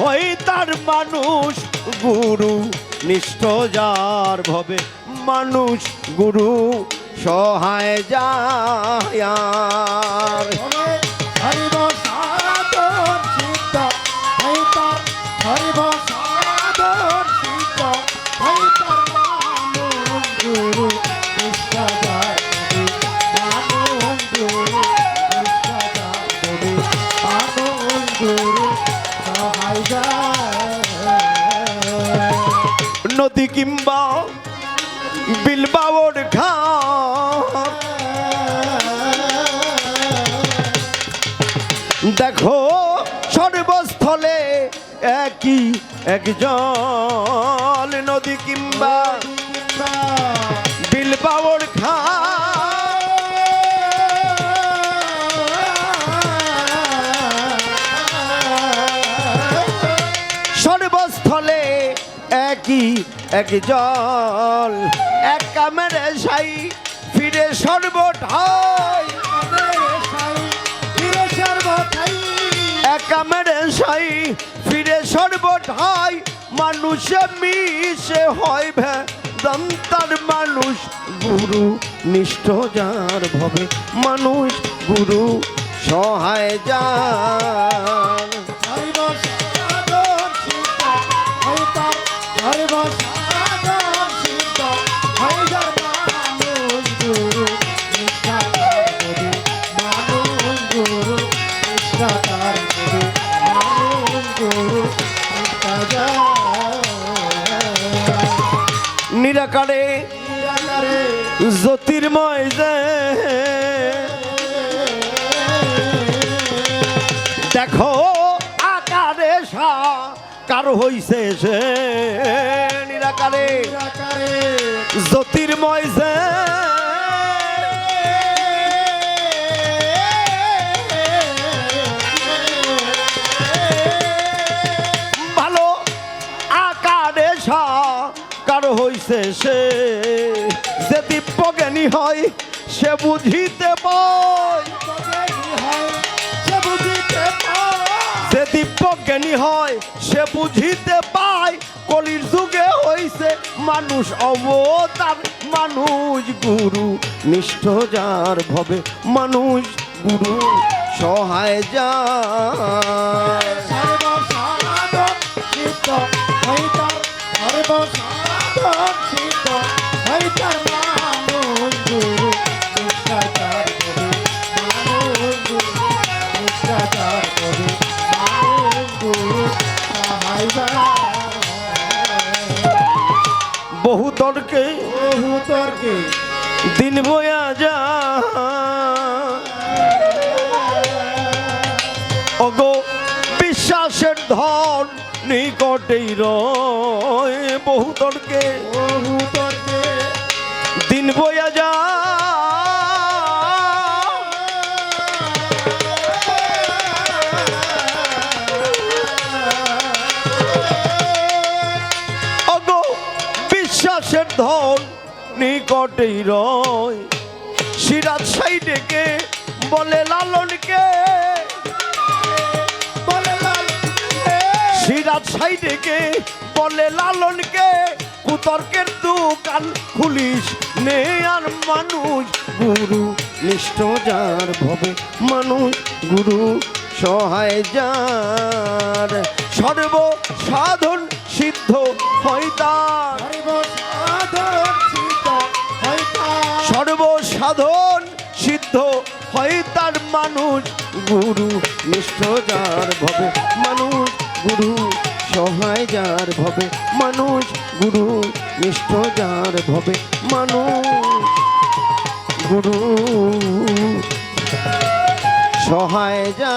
হয় তার মানুষ গুরু নিষ্ঠ যার ভবে মানুষ গুরু সহায় যায়। নদী কিংবা বিলবাওর খা দেখো সর্বস্থলে একই একজন নদী কিংবা বিলবাওর খা সর্বস্থলে একই এক জল, এক কামেরে সাই, ফিরে সর্বঠাই। এক কামেরে সাই, ফিরে সর্বঠাই। মানুষে মিশে হয় দন্তার মানুষ। গুরু নিষ্ঠ যার ভবে মানুষ, গুরু সহায় যার। নিরাকারে জ্যোতির্ময় যে। দেখো আকারে সাকার হইছে সে? নিরাকারে নিরাকারে হইছে সে। যে দিব্যজ্ঞানী হয়, সে বুঝিতে পায়। যে হয়, সে বুঝিতে পায়। কলির যুগে হইছে মানুষ অবতার। মানুষ গুরু নিষ্ঠ যার ভবে মানুষ গুরু সহায় যায়। সর্বসাধন সিদ্ধ বহু তর্কে বহু তর্কে দিন বয়া যা। অগো বিশ্বাসের ধন নিকটেই রয় বহু তর্কে বহু তর্কে দিন বয়া যা। বিশ্বাসের ধন নিকটেই রয়। সিরাজ সাইডেকে বলে লালনকে। সিরাজ সাইডেকে বলে লালনকে কুতর্কের দোকান খুলিস নে আর মানুষ গুরু নিষ্ঠ যার ভবে মানুষ গুরু সহায় যার। সর্ব সাধন সিদ্ধ হয় তার। সর্বসাধন সিদ্ধ হইতার সর্বসাধন সিদ্ধ হয় তার মানুষ গুরু নিষ্ঠ যার ভবে মানুষ গুরু সহায় যার ভবে মানুষ গুরু নিষ্ঠ যার ভবে মানুষ গুরু। সহায় যা